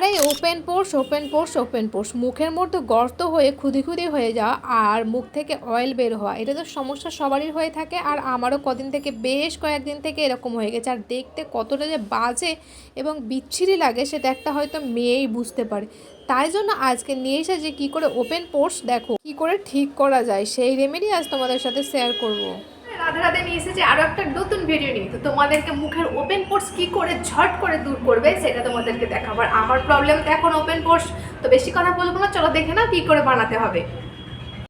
আরে open pores open pores open pores মুখের মধ্যে গর্ত হয়ে খুদি খুদি হয়ে যাওয়া আর মুখ থেকে অয়েল বের হওয়া। এটা তো সমস্যা সবারই হয়ে থাকে আর আমারও কদিন থেকে, বেশ কয়েকদিন থেকে এরকম হয়ে গেছে। আর দেখতে কতটা যে বাজে এবং বিচ্ছিরি লাগে সেটা একটা হয়তো মেয়েই বুঝতে পারে। তাই জন্য আজকে নিয়ে এসে যে কী করে ওপেন পোর্স দেখো। কী করে ঠিক করা যায়, সেই রেমেডি আজ তোমাদের সাথে শেয়ার করব। রাধে রাধে নিয়ে এসেছি, আরও একটা নতুন ভিডিও নিয়ে। তো তোমাদেরকে মুখের ওপেন পোর্স কি করে ঝট করে দূর করবে, সেটা তোমাদেরকে দেখাবো। আর আমার প্রবলেম তো এখন ওপেন পোর্স তো বেশি কথা বলব না, চলো দেখে নাও কী করে বানাতে হবে।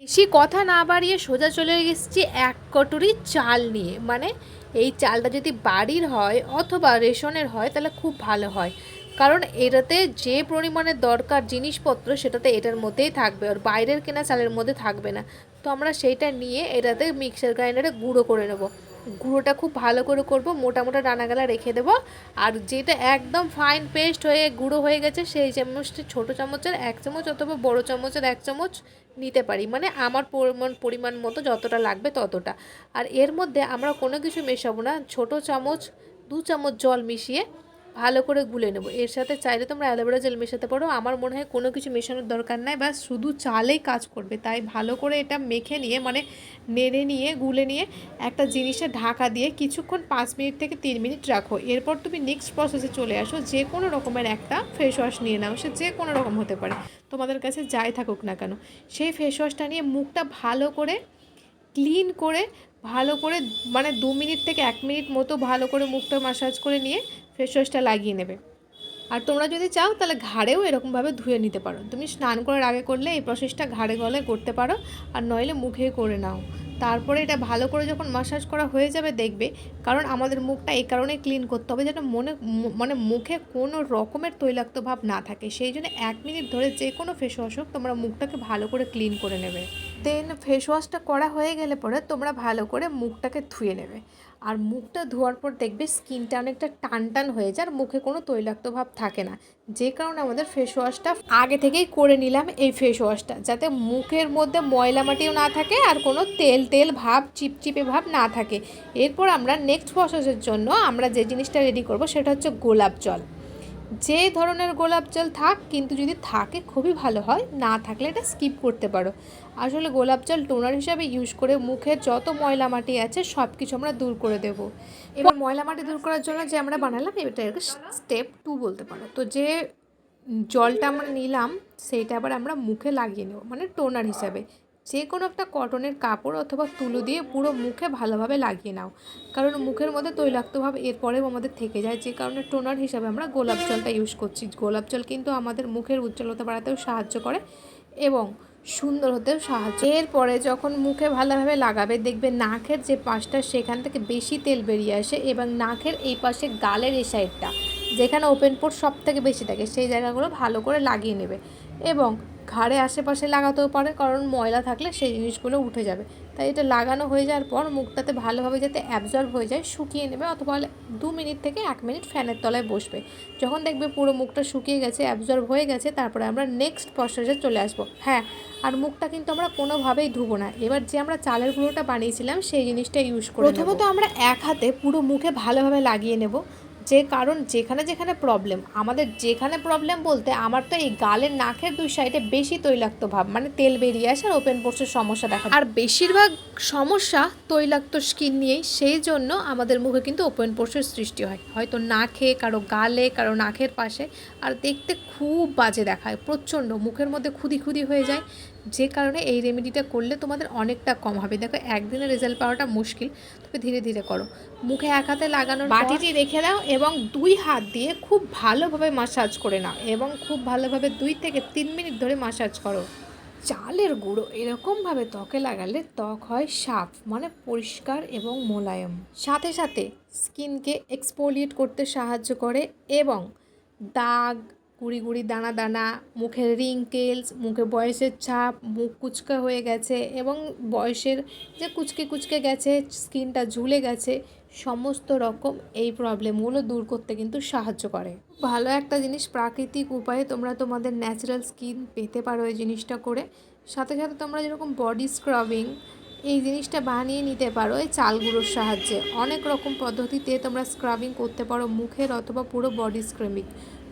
বেশি কথা না বাড়িয়ে সোজা চলে এসেছি এক কটুরি চাল নিয়ে। মানে এই চালটা যদি বাড়ির হয় অথবা রেশনের হয়, তাহলে খুব ভালো হয়। কারণ এটাতে যে পরিমাণে দরকার জিনিসপত্র, সেটাতে এটার মধ্যেই থাকবে আর বাইরের কেনা চালের মধ্যে থাকবে না। তো আমরা সেইটা নিয়ে এটাতে মিক্সার গ্রাইন্ডারে গুঁড়ো করে নেব। গুঁড়োটা খুব ভালো করে করব, মোটা মোটা ডানাগালা রেখে দেবো। আর যেটা একদম ফাইন পেস্ট হয়ে গুঁড়ো হয়ে গেছে, সেই চামচটি ছোটো চামচের এক চামচ অথবা বড় চামচের এক চামচ নিতে পারি। মানে আমার পরিমাণ পরিমাণ মতো যতটা লাগবে ততটা। আর এর মধ্যে আমরা কোনো কিছু মেশাবো না। ছোট চামচ, দু চামচ জল মিশিয়ে ভালো করে গুলে নেব। এর সাথে চাইলে তোমরা অ্যালোভেরা জেল মেশাতে পারো। আমার মনে হয় কোনো কিছু মেশানোর দরকার নাই বা শুধু চালেই কাজ করবে। তাই ভালো করে এটা মেখে নিয়ে মানে নেড়ে নিয়ে, গুলে নিয়ে একটা জিনিসে ঢাকা দিয়ে কিছুক্ষণ পাঁচ মিনিট থেকে তিন মিনিট রাখো। এরপর তুমি নেক্সট প্রসেসে চলে আসো। যে কোনো রকমের একটা ফেস ওয়াশ নিয়ে নাও। সে যে কোনো রকম হতে পারে। তোমাদের কাছে যাই থাকুক না কেন, সেই ফেস ওয়াশটা নিয়ে মুখটা ভালো করে ক্লিন করে, ভালো করে মানে দু মিনিট থেকে এক মিনিট মতো ভালো করে মুখটা মাসাজ করে নিয়ে ফেস ওয়াশটা লাগিয়ে নেবে। আর তোমরা যদি চাও, তাহলে ঘাড়েও এরকমভাবে ধুয়ে নিতে পারো। তুমি স্নান করার আগে করলে এই প্রসেসটা ঘাড়ে গলায় করতে পারো, আর নইলে মুখে করে নাও। তারপরে এটা ভালো করে যখন মাসাজ করা হয়ে যাবে, দেখবে, কারণ আমাদের মুখটা এই কারণে ক্লিন করতে হবে যেন মনে মানে মুখে কোনো রকমের তৈলাক্ত ভাব না থাকে। সেই জন্য এক মিনিট ধরে যে কোনো ফেস ওয়াশ হোক, তোমরা মুখটাকে ভালো করে ক্লিন করে নেবে। দেন ফেস ওয়াশটা করা হয়ে গেলে পরে তোমরা ভালো করে মুখটাকে ধুয়ে নেবে। আর মুখটা ধোয়ার পর দেখবে স্কিনটা অনেকটা টান টান হয়ে যায় আর মুখে কোনো তৈলাক্ত ভাব থাকে না। যে কারণে আমাদের ফেস ওয়াশটা আগে থেকেই করে নিলাম এই ফেস ওয়াশটা যাতে মুখের মধ্যে ময়লা মাটিও না থাকে আর কোনো তেল তেল ভাব চিপচিপে ভাব না থাকে। এরপর আমরা নেক্সট প্রসেসের জন্য আমরা যে জিনিসটা রেডি করব সেটা হচ্ছে গোলাপ জল। যে ধরনের গোলাপ জল থাক, কিন্তু যদি থাকে খুবই ভালো হয়, না থাকলে এটা স্কিপ করতে পারো। আসলে গোলাপ জল টোনার হিসাবে ইউজ করে মুখের যত ময়লা মাটি আছে সব কিছু আমরা দূর করে দেব। এবার ময়লা মাটি দূর করার জন্য যে আমরা বানালাম, এটাকে স্টেপ টু বলতে পারো। তো যে জলটা আমরা নিলাম, সেইটা আবার আমরা মুখে লাগিয়ে নেব মানে টোনার হিসাবে। যে কোনো একটা কটনের কাপড় অথবা তুলো দিয়ে পুরো মুখে ভালোভাবে লাগিয়ে নাও। কারণ মুখের মধ্যে তৈলাক্ত ভাব এরপরেও আমাদের থেকে যায়। যে কারণে টোনার হিসাবে আমরা গোলাপ জলটা ইউজ করছি। গোলাপ জল কিন্তু আমাদের মুখের উজ্জ্বলতা বাড়াতেও সাহায্য করে এবং সুন্দর হতেও সাহায্য এরপরে যখন মুখে ভালোভাবে লাগাবে, দেখবে নাকের যে পাশটা সেখান থেকে বেশি তেল বেরিয়ে আসে এবং নাকের এই পাশে গালের এই সাইডটা যেখানে ওপেন পোর্ট সব থেকে বেশি থাকে, সেই জায়গাগুলো ভালো করে লাগিয়ে নেবে। এবং ঘাড়ে আশেপাশে লাগাতেও পারে কারণ ময়লা থাকলে সেই জিনিসগুলো উঠে যাবে। তাই এটা লাগানো হয়ে যাওয়ার পর মুখটাতে ভালোভাবে যাতে অ্যাবজর্ব হয়ে যায় শুকিয়ে নেবে অথবা দু মিনিট থেকে এক মিনিট ফ্যানের তলায় বসবে। যখন দেখবে পুরো মুখটা শুকিয়ে গেছে অ্যাবজর্ব হয়ে গেছে তারপরে আমরা নেক্সট প্রসেসে চলে আসব। হ্যাঁ আর মুখটা কিন্তু আমরা কোনোভাবেই ধুবো না। এবার যে আমরা চালের গুঁড়োটা বানিয়েছিলাম সেই জিনিসটা ইউজ করে প্রথমত আমরা এক হাতে পুরো মুখে ভালোভাবে লাগিয়ে নেব। যে কারণ যেখানে যেখানে প্রবলেম আমাদের যেখানে প্রবলেম বলতে আমার তো এই গালের নাকের দুই সাইডে বেশি তৈলাক্ত ভাব মানে তেল বেরিয়ে আসে আর ওপেন পোর্সের সমস্যা দেখা। আর বেশিরভাগ সমস্যা তৈলাক্ত স্কিন নিয়েই, সেই জন্য আমাদের মুখে কিন্তু ওপেন পোর্সের সৃষ্টি হয় হয়তো নাকে, কারও গালে, কারও নাকের পাশে, আর দেখতে খুব বাজে দেখায়, প্রচণ্ড, মুখের মধ্যে খুদি খুদি হয়ে যায় যে কারণে এই রেমেডিটা করলে তোমাদের অনেকটা কম হবে। দেখো, একদিনে রেজাল্ট পাওয়াটা মুশকিল, তবে ধীরে ধীরে করো। মুখে এক হাতে লাগানোর বাটিটি রেখে দাও এবং দুই হাত দিয়ে খুব ভালোভাবে মাসাজ করে নাও এবং খুব ভালোভাবে দুই থেকে তিন মিনিট ধরে মাসাজ করো। চালের গুঁড়ো এরকমভাবে ত্বকে লাগালে ত্বক হয় সাফ মানে পরিষ্কার এবং মোলায়েম। সাথে সাথে স্কিনকে এক্সপোলিয়েট করতে সাহায্য করে এবং দাগ গুড়ি গুড়ি দানা দানা, মুখের রিঙ্কেলস মুখে বয়সের ছাপ, মুখ কুচকা হয়ে গেছে এবং বয়সের যে কুচকে কুচকে গেছে, স্কিনটা ঝুলে গেছে, সমস্ত রকম এই প্রবলেমগুলো দূর করতে কিন্তু সাহায্য করে। ভালো একটা জিনিস, প্রাকৃতিক উপায়ে তোমরা তোমাদের ন্যাচারাল স্কিন পেতে পারো এই জিনিসটা করে। সাথে সাথে তোমরা যেরকম বডি স্ক্রাবিং এই জিনিসটা বানিয়ে নিতে পারো এই চালগুলোর সাহায্যে। অনেক রকম পদ্ধতিতে তোমরা স্ক্রাবিং করতে পারো মুখের অথবা পুরো বডি স্ক্রাবিং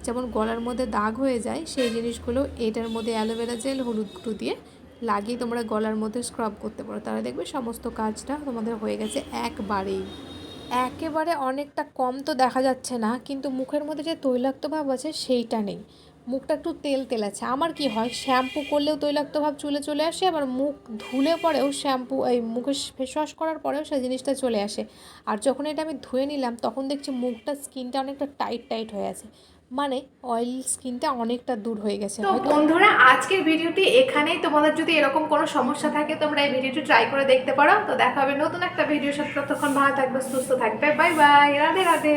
যেমন গলার মধ্যে দাগ হয়ে যায়, সেই জিনিসগুলো এটার মধ্যে অ্যালোভেরা জেল, হলুদ গুঁড়ো দিয়ে লাগিয়ে তোমরা গলার মধ্যে স্ক্রাব করতে পারো। তাহলে দেখবে সমস্ত কাজটা তোমাদের হয়ে গেছে একবারেই। একেবারে অনেকটা কম তো দেখা যাচ্ছে না, কিন্তু মুখের মধ্যে যে তৈলাক্ত ভাব আছে সেইটা নেই। মুখটা একটু তেল তেল আছে। আমার কি হয়, শ্যাম্পু করলেও তৈলাক্ত ভাব চুলে চলে আসে, আবার মুখ ধুলে পরেও শ্যাম্পু, এই মুখে ফেস ওয়াশ করার পরেও সেই জিনিসটা চলে আসে। আর যখন এটা আমি ধুয়ে নিলাম, তখন দেখছি মুখটা স্কিনটা অনেকটা টাইট টাইট হয়ে আছে। মানে অয়েল স্কিনটা অনেকটা দূর হয়ে গেছে তো বন্ধুরা আজকের ভিডিওটি এখানেই। তোমাদের যদি এরকম কোনো সমস্যা থাকে তোমরা এই ভিডিওটি ট্রাই করে দেখতে পারো। তো দেখা হবে নতুন একটা ভিডিও সাথে। ততক্ষণ ভালো থাকবে সুস্থ থাকবে। Bye bye Radhe Radhe.